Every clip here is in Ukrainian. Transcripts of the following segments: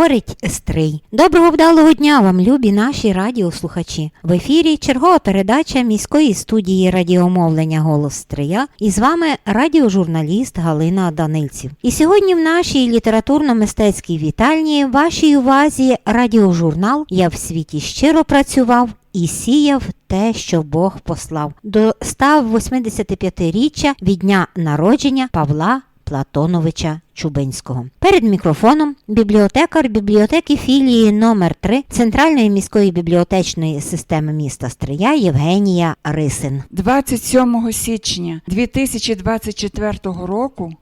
говорить Стрий. Доброго вдалого дня вам, любі наші радіослухачі. В ефірі чергова передача міської студії радіомовлення Голос Стрия. І з вами радіожурналіст Галина Данильців. І сьогодні в нашій літературно-мистецькій вітальні вашій увазі радіожурнал Я в світі щиро працював. І сіяв те, що Бог послав до 185-річчя від дня народження Павла Платоновича Чубинського. Перед мікрофоном бібліотекар бібліотеки філії номер 3 Центральної міської бібліотечної системи міста Стрия Євгенія Рисин. 27 січня 2024 року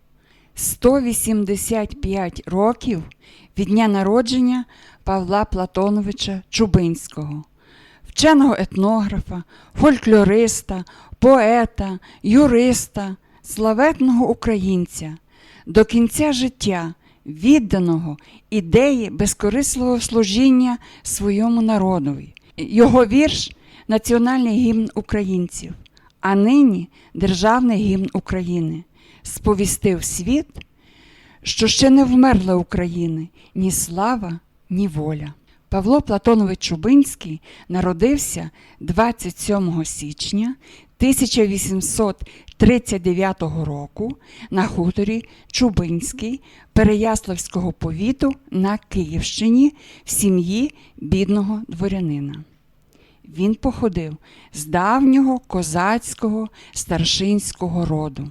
185 років від дня народження Павла Платоновича Чубинського, вченого етнографа, фольклориста, поета, юриста, славетного українця, до кінця життя відданого ідеї безкорисливого служіння своєму народові. Його вірш національний гімн українців, а нині державний гімн України, сповістив світ, що ще не вмерла України ні слава, ні воля. Павло Платонович Чубинський народився 27 січня 1839 року на хуторі Чубинський Переяславського повіту на Київщині в сім'ї бідного дворянина. Він походив з давнього козацького старшинського роду.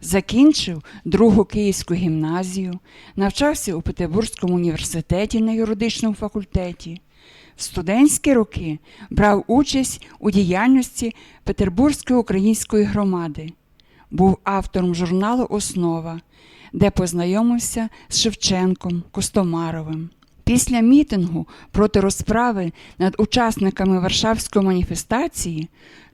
Закінчив другу Київську гімназію, навчався у Петербурзькому університеті на юридичному факультеті. В студентські роки брав участь у діяльності Петербурзької української громади. Був автором журналу Основа, де познайомився з Шевченком Костомаровим. Після мітингу проти розправи над учасниками Варшавської маніфестації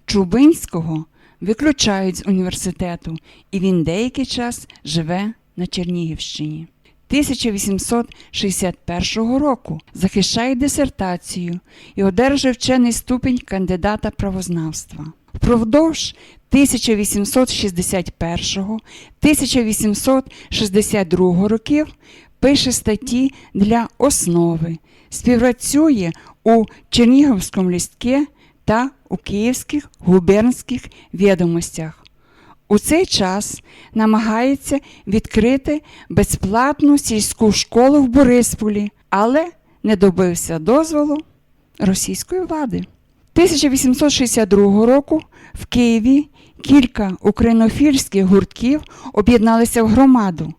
Чубинського виключають з університету, і він деякий час живе на Чернігівщині. 1861 року захищає дисертацію і одержує вчений ступінь кандидата правознавства. Впродовж 1861-1862 років пише статті для основи, співпрацює у Чернігівському лістке та у Київських губернських відомостях. У цей час намагається відкрити безплатну сільську школу в Борисполі, але не добився дозволу російської влади. 1862 року в Києві кілька українофільських гуртків об'єдналися в громаду,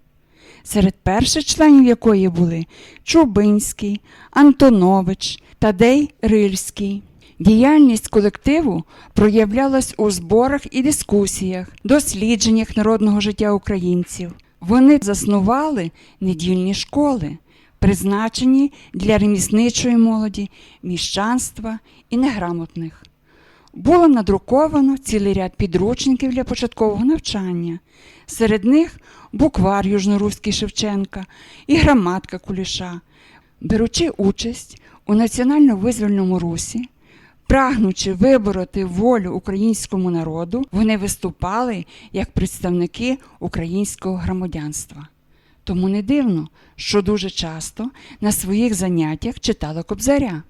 серед перших членів якої були Чубинський, Антонович, Тадей Рильський. Діяльність колективу проявлялась у зборах і дискусіях, дослідженнях народного життя українців. Вони заснували недільні школи, призначені для ремісничої молоді, міщанства і неграмотних. Було надруковано цілий ряд підручників для початкового навчання. Серед них буквар Южноруський Шевченка і граматка Куліша. Беручи участь у національно-визвольному русі, Прагнучи вибороти волю українському народу, вони виступали як представники українського громадянства. Тому не дивно, що дуже часто на своїх заняттях читали Кобзаря.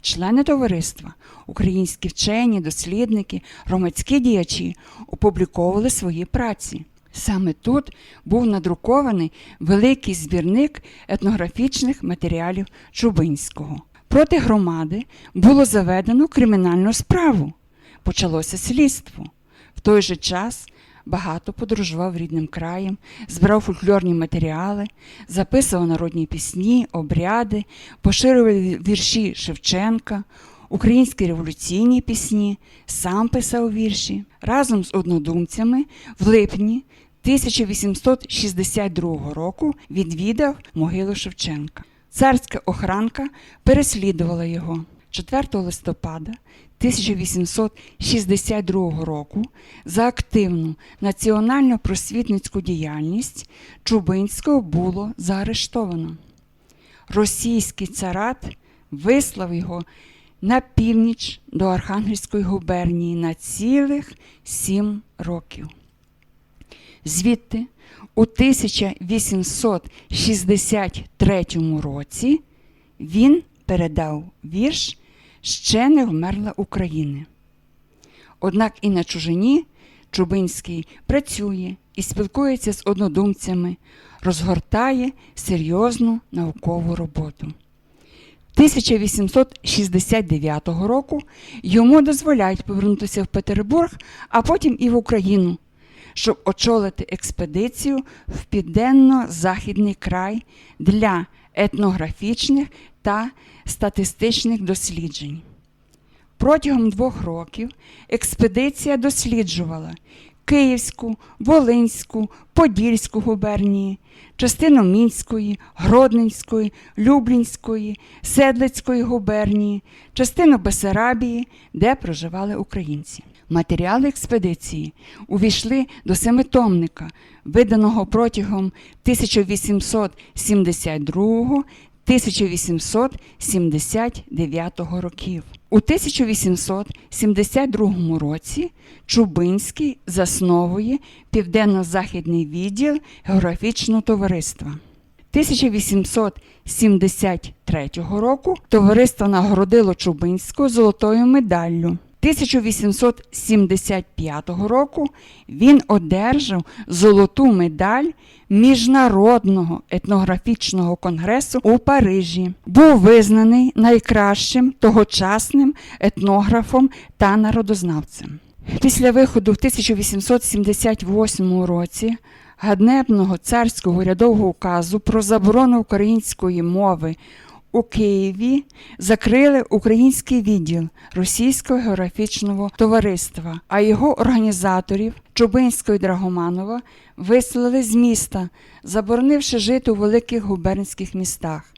Члени товариства, українські вчені, дослідники, громадські діячі опубліковували свої праці. Саме тут був надрукований великий збірник етнографічних матеріалів Чубинського. Проти громади було заведено кримінальну справу. Почалося слідство. В той же час багато подорожував рідним краєм, збирав фольклорні матеріали, записував народні пісні, обряди, поширював вірші Шевченка, українські революційні пісні, сам писав вірші. Разом з однодумцями в липні 1862 року відвідав могилу Шевченка. Царська охранка переслідувала його 4 листопада 1862 року за активну національно-просвітницьку діяльність Чубинського було заарештовано. Російський царат вислав його на північ до Архангельської губернії на цілих сім років. Звідти у 1863 році він передав вірш Ще не вмерла України. Однак і на чужині Чубинський працює і спілкується з однодумцями, розгортає серйозну наукову роботу. 1869 року йому дозволяють повернутися в Петербург, а потім і в Україну, щоб очолити експедицію в південно-західний край для етнографічних та статистичних досліджень. Протягом двох років експедиція досліджувала Київську, Волинську, Подільську губернії, частину Мінської, Гродненської, Люблінської, Седлицької губернії, частину Бесарабії, де проживали українці. Матеріали експедиції увійшли до семитомника, виданого протягом 1872 1879 років. У 1872 році Чубинський засновує Південно-Західний відділ географічного товариства. 1873 року товариство нагородило Чубинського золотою медаллю. 1875 року він одержав золоту медаль Міжнародного етнографічного конгресу у Парижі. Був визнаний найкращим тогочасним етнографом та народознавцем. Після виходу в 1878 році ганебного царського рядового указу про заборону української мови у Києві закрили український відділ Російського географічного товариства, а його організаторів Чубинського і Драгоманова виселили з міста, заборонивши жити у великих губернських містах.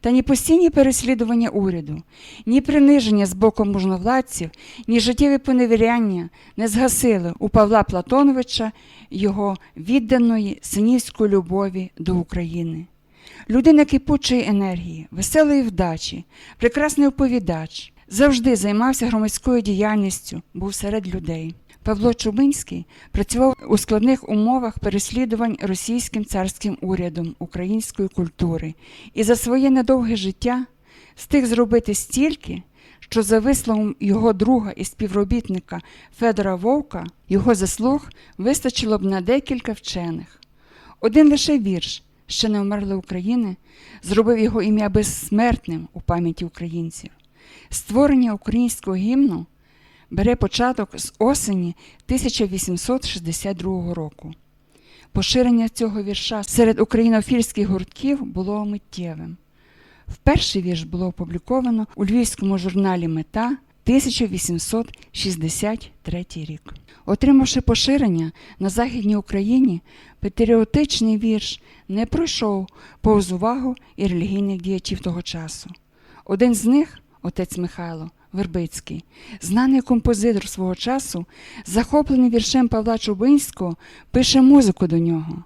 Та ні постійні переслідування уряду, ні приниження з боку можновладців, ні життєві поневіряння не згасили у Павла Платоновича його відданої синівської любові до України. Людина кипучої енергії, веселої вдачі, прекрасний оповідач, завжди займався громадською діяльністю, був серед людей. Павло Чубинський працював у складних умовах переслідувань російським царським урядом української культури і за своє недовге життя встиг зробити стільки, що за висловом його друга і співробітника Федора Вовка його заслуг вистачило б на декілька вчених. Один лише вірш ще не вмерли України, зробив його ім'я безсмертним у пам'яті українців. Створення українського гімну бере початок з осені 1862 року. Поширення цього вірша серед українофільських гуртків було миттєвим. Вперше вірш було опубліковано у львівському журналі Мета 1863 рік. Отримавши поширення на Західній Україні, патріотичний вірш не пройшов повз увагу і релігійних діячів того часу. Один з них, отець Михайло Вербицький, знаний композитор свого часу, захоплений віршем Павла Чубинського, пише музику до нього.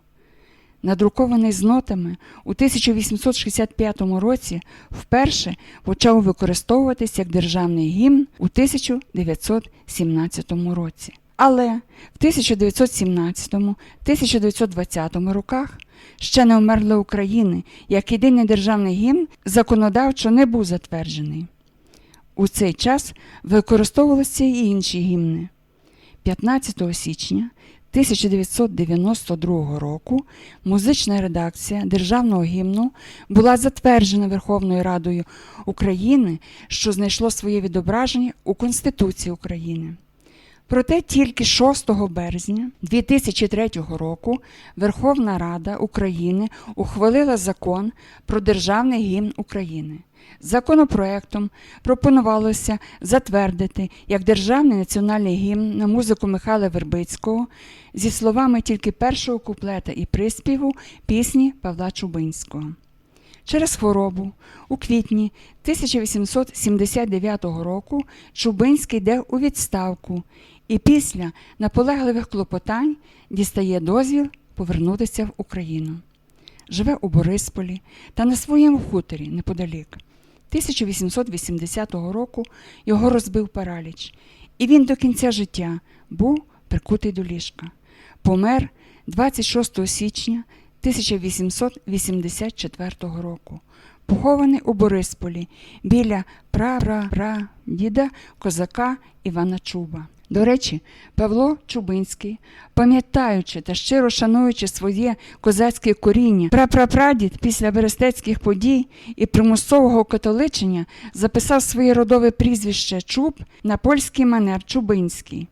Надрукований з нотами у 1865 році вперше почав використовуватись як державний гімн у 1917 році. Але в 1917-1920 роках ще не вмерли України як єдиний державний гімн законодавчо не був затверджений. У цей час використовувалися і інші гімни. 15 січня 1992 року музична редакція державного гімну була затверджена Верховною Радою України, що знайшло своє відображення у Конституції України. Проте тільки 6 березня 2003 року Верховна Рада України ухвалила закон про державний гімн України. Законопроектом пропонувалося затвердити як державний національний гімн на музику Михайла Вербицького зі словами тільки першого куплета і приспіву пісні Павла Чубинського. Через хворобу у квітні 1879 року Чубинський йде у відставку і після наполегливих клопотань дістає дозвіл повернутися в Україну. Живе у Борисполі та на своєму хуторі неподалік. 1880 року його розбив параліч, і він до кінця життя був прикутий до ліжка. Помер 26 січня 1884 року. Похований у Борисполі біля пра-пра-пра-діда козака Івана Чуба. До речі, Павло Чубинський, пам'ятаючи та щиро шануючи своє козацьке коріння, прапрапрадід після берестецьких подій і примусового католичення записав своє родове прізвище Чуб на польський манер Чубинський.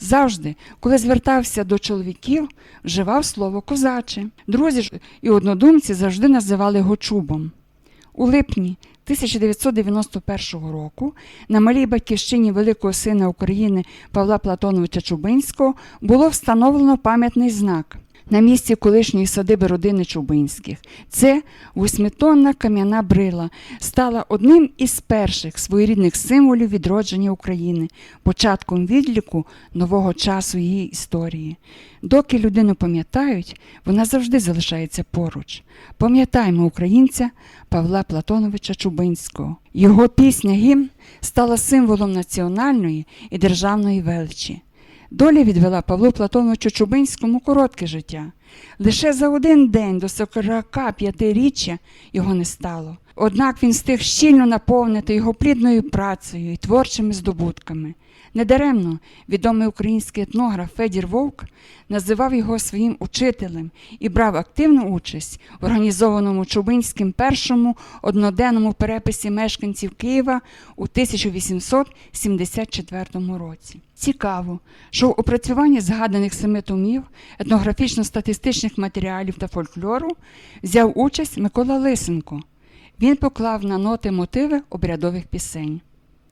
Завжди, коли звертався до чоловіків, вживав слово козаче. Друзі ж і однодумці завжди називали його чубом. У липні 1991 року на малій батьківщині великого сина України Павла Платоновича Чубинського було встановлено пам'ятний знак на місці колишньої садиби родини Чубинських. Це восьмитонна кам'яна брила стала одним із перших своєрідних символів відродження України, початком відліку нового часу її історії. Доки людину пам'ятають, вона завжди залишається поруч. Пам'ятаємо українця Павла Платоновича Чубинського. Його пісня гімн стала символом національної і державної величі. Доля відвела Павлу Платоновичу Чубинському коротке життя. Лише за один день до 45-річчя його не стало. Однак він встиг щільно наповнити його плідною працею і творчими здобутками. Недаремно відомий український етнограф Федір Вовк називав його своїм учителем і брав активну участь в організованому Чубинським першому одноденному переписі мешканців Києва у 1874 році. Цікаво, що в опрацюванні згаданих семи томів етнографічно-статистичних матеріалів та фольклору взяв участь Микола Лисенко. Він поклав на ноти мотиви обрядових пісень.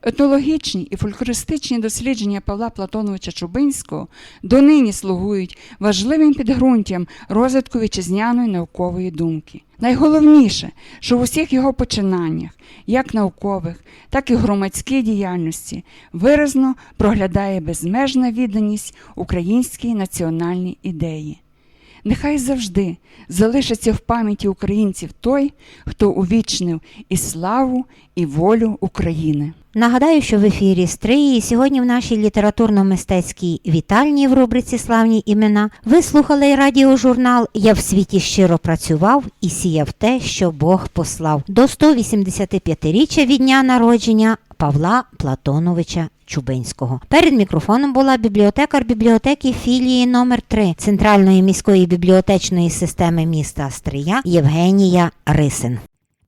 Етнологічні і фольклористичні дослідження Павла Платоновича Чубинського донині слугують важливим підґрунтям розвитку вітчизняної наукової думки. Найголовніше, що в усіх його починаннях, як наукових, так і громадській діяльності, виразно проглядає безмежна відданість українській національній ідеї. Нехай завжди залишиться в пам'яті українців той, хто увічнив і славу, і волю України. Нагадаю, що в ефірі Стрії сьогодні в нашій літературно-мистецькій вітальні в рубриці Славні імена ви слухали радіожурнал Я в світі щиро працював і сіяв те, що Бог послав до 185-річчя від дня народження Павла Платоновича Чубинського. Перед мікрофоном була бібліотекар бібліотеки філії номер 3 Центральної міської бібліотечної системи міста Стрия Євгенія Рисин.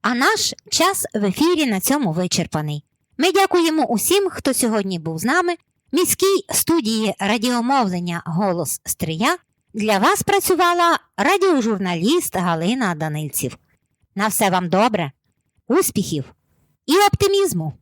А наш час в ефірі на цьому вичерпаний. Ми дякуємо усім, хто сьогодні був з нами. Міській студії радіомовлення Голос Стрия для вас працювала радіожурналіст Галина Данильців. На все вам добре, успіхів і оптимізму!